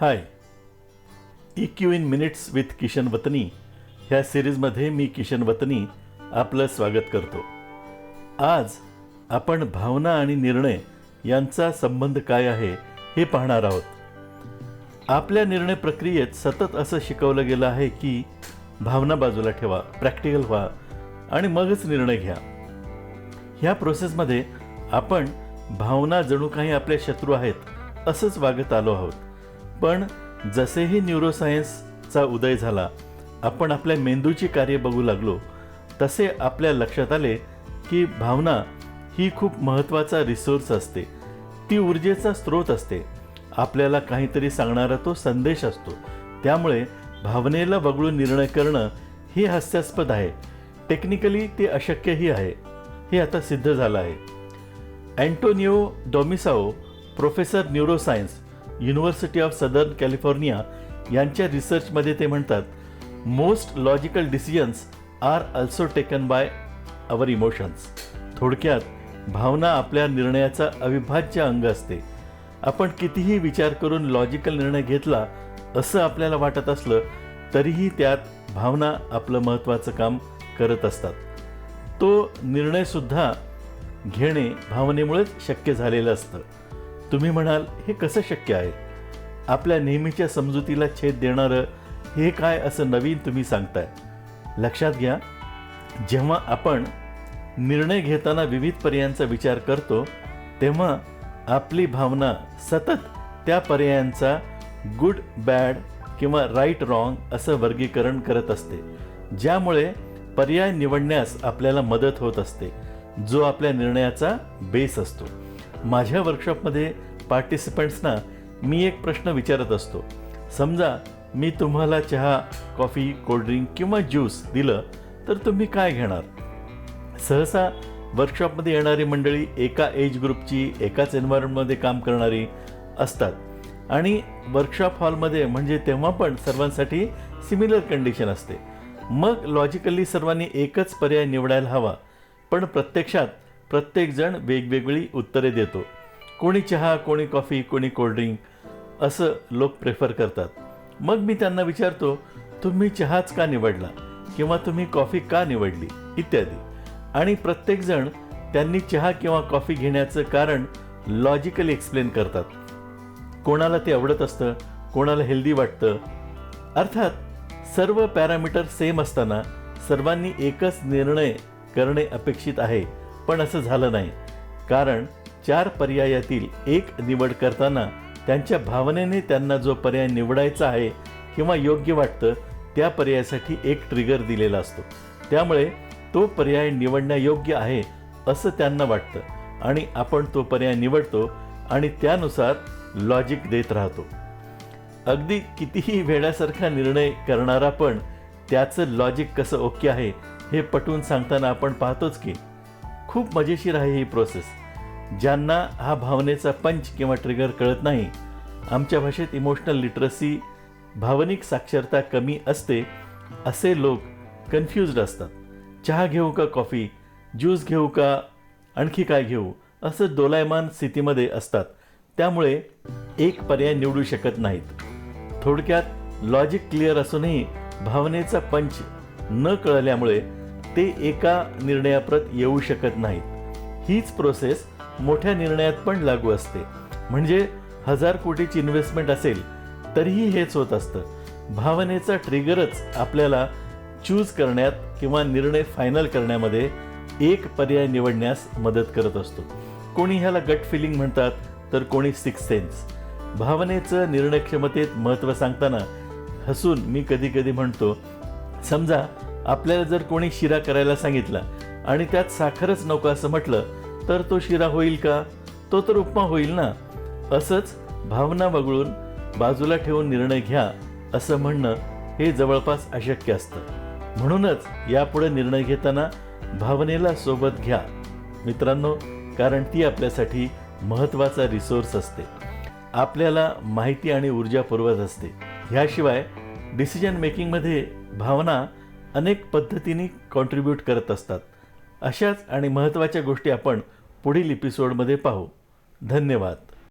Hi. EQ in minutes with Kishan Watni ह्या सिरीजमध्ये मी किशन वतनी आपलं स्वागत करतो. आज आपण भावना आणि निर्णय यांचा संबंध काय आहे हे पाहणार आहोत. आपल्या निर्णय प्रक्रियेत सतत असं शिकवलं गेलं आहे की भावना बाजूला ठेवा प्रॅक्टिकल व्हा आणि मगच निर्णय घ्या. ह्या प्रोसेसमध्ये आपण भावना जणू काही आपले शत्रू आहेत असंच वागत आलो आहोत. पण जसेही न्यूरोसायन्सचा उदय झाला आपण आपल्या मेंदूची कार्य बघू लागलो तसे आपल्या लक्षात आले की भावना ही खूप महत्त्वाचा रिसोर्स असते. ती ऊर्जेचा स्रोत असते. आपल्याला काहीतरी सांगणारा तो संदेश असतो. त्यामुळे भावनेला वगळून निर्णय करणं हे हास्यास्पद आहे. टेक्निकली ते अशक्यही आहे. हे आता सिद्ध झालं आहे. Antonio Damasio professor neuroscience university of southern California यांच्या रिसर्चमध्ये ते म्हणतात most logical decisions are also taken by our emotions थोडक्यात भावना आपल्या निर्णयाचा अविभाज्य अंग असते. आपण कितीही विचार करून लॉजिकल निर्णय घेतला असं आपल्याला वाटत असलं तरीही त्यात भावना आपलं महत्त्वाचं काम करत असतात. तो निर्णयसुद्धा घेणे भावनेमुळेच शक्य झालेलं असतं. तुम्ही म्हणाल हे कसं शक्य आहे? आपल्या नेहमीच्या समजुतीला छेद देणारं हे काय असं नवीन तुम्ही सांगताय? लक्षात घ्या जेव्हा आपण निर्णय घेताना विविध पर्यायांचा विचार करतो तेव्हा आपली भावना सतत त्या पर्यायांचा गुड बॅड किंवा राईट रॉंग असं वर्गीकरण करत असते ज्यामुळे पर्याय निवडण्यास आपल्याला मदत होत असते जो आपल्या निर्णयाचा बेस असतो. माझ्या वर्कशॉपमध्ये पार्टिसिपंट्सना मी एक प्रश्न विचारत असतो. समजा मी तुम्हाला चहा कॉफी कोल्ड्रिंक किंवा ज्यूस दिलं तर तुम्ही काय घेणार? सहसा वर्कशॉपमध्ये येणारी मंडळी एका एज ग्रुपची एकाच एन्व्हायरमेंटमध्ये काम करणारी असतात. आणि वर्कशॉप हॉलमध्ये म्हणजे तेव्हा पण सर्वांसाठी सिमिलर कंडिशन असते. मग लॉजिकली सर्वांनी एकच पर्याय निवडायला हवा. पण प्रत्यक्षात प्रत्येकजण वेगवेगळी उत्तरे देतो. कोणी चहा कोणी कॉफी कोणी कोल्ड्रिंक असं लोक प्रेफर करतात. मग मी त्यांना विचारतो तुम्ही चहाच का निवडला? किंवा तुम्ही कॉफी का निवडली? इत्यादी. आणि प्रत्येकजण त्यांनी चहा किंवा कॉफी घेण्याचं कारण लॉजिकली एक्सप्लेन करतात. कोणाला ते आवडत असतं कोणाला हेल्दी वाटतं. अर्थात सर्व पॅरामीटर सेम असताना सर्वांनी एकच निर्णय करणे अपेक्षित आहे. पण असं झालं नाही. कारण चार पर्यायातील एक निवड करताना त्यांच्या भावनेने त्यांना जो पर्याय निवडायचा आहे किंवा योग्य वाटतं त्या पर्यायासाठी एक ट्रिगर दिलेला असतो. त्यामुळे तो पर्याय निवडण्यायोग्य आहे असं त्यांना वाटतं आणि आपण तो पर्याय निवडतो आणि त्यानुसार लॉजिक देत राहतो. अगदी कितीही वेड्यासारखा निर्णय करणारा पण त्याचं लॉजिक कसं ओके आहे हे पटवून सांगताना आपण पाहतोच की खूप मजेशीर आहे ही प्रोसेस ज्यांना हा भावनेचा पंच किंवा ट्रिगर कळत नाही आमच्या भाषेत इमोशनल लिटरसी भावनिक साक्षरता कमी असते असे लोक कन्फ्युज्ड असतात. चहा घेऊ का कॉफी ज्यूस घेऊ का? आणखी काय घेऊ? असं दोलायमान स्थितीमध्ये असतात. त्यामुळे एक पर्याय निवडू शकत नाहीत. थोडक्यात लॉजिक क्लिअर असूनही भावनेचा पंच न कळल्यामुळे ते एका निर्णयाप्रत येऊ शकत नाहीत. हीच प्रोसेस मोठ्या निर्णयात पण लागू असते. म्हणजे हजार कोटीची इन्व्हेस्टमेंट असेल तरीही हेच होत असतं. भावनेचा ट्रिगरच आपल्याला चूज करण्यात किंवा निर्णय फायनल करण्यामध्ये एक पर्याय निवडण्यास मदत करत असतो. कोणी ह्याला गट फिलिंग म्हणतात तर कोणी सिक्स सेन्स भावनेचं निर्णय क्षमतेत महत्त्व सांगताना हसून मी कधी कधी म्हणतो समजा आपल्याला जर कोणी शिरा करायला सांगितला आणि त्यात साखरच नको असं म्हटलं तर तो शिरा होईल का? तो तर उपमा होईल ना? असंच भावना वगळून बाजूला ठेवून निर्णय घ्या असं म्हणणं हे जवळपास अशक्य असतं. म्हणूनच यापुढे निर्णय घेताना भावनेला सोबत घ्या. मित्रांनो कारण ती आपल्यासाठी महत्त्वाचा रिसोर्स असते. आपल्याला माहिती आणि ऊर्जा पुरवत असते. ह्याशिवाय डिसिजन मेकिंगमध्ये भावना अनेक पद्धतीने कॉन्ट्रीब्यूट करत असतात. अशाच आणि महत्त्वाच्या गोष्टी आपण पुढील एपिसोडमध्ये पाहू. धन्यवाद.